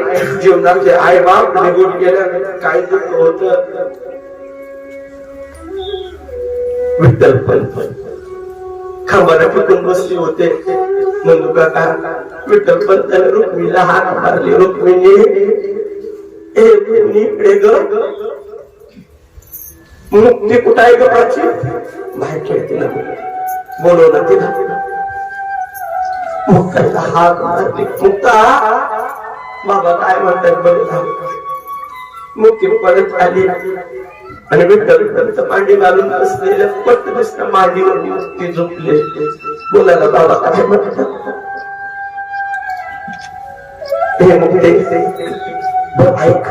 आई जीवनाचे आई बाप निघून गेल्या काय दुःख होत. विठ्ठलपण. खांबाला टिकून बसले होते. नंदू काका विठ्ठल पण रुक्मीला हात मारली. रुक्मिणी ए इकडे ग. मुक्ती कुठं आहे ग प्राची बाहेर खेळते ना. बोलवलं तिला. मुक्ताचा हात मारली. मुक्ता! बाबा काय म्हणतात बघ मुक्ती परत आली. आणि विठ्ठल विठ्ठल मांडी घालून बसलेल्या पट दिसत मांडीवर ती झोपले. बोलायला बाबा काय म्हणतात? हे मुक्ते ऐक.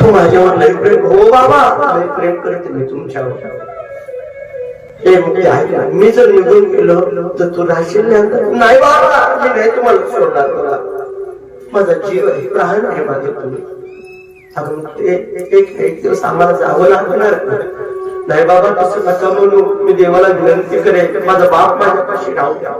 तू माझ्यावर लय प्रेम हो बाबा लय प्रेम करते मी तुमच्यावर. हे मुक्ती ऐक मी जर निघून गेलो तर तू राहशील नाही बाबा. नाही तुम्हाला सोडणार मला माझा जीव आहे प्राण आहे माझे तुम्ही. अगं ते एक दिवस आम्हाला जावं लागणार नाही बाबा तसं नका म्हणू. मी देवाला विनंती करेल माझा बाप माझ्यापाशी राहू द्या.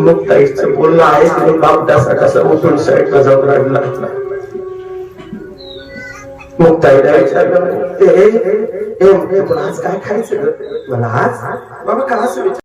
मग ताईचं बोलणं आहे आणि बाप त्याचा कसा उठून साईडला जाऊन राहिला मग ताईला विचारलं ते हे पण आज काय खायचं ग? मला आज बाबा का असं विचार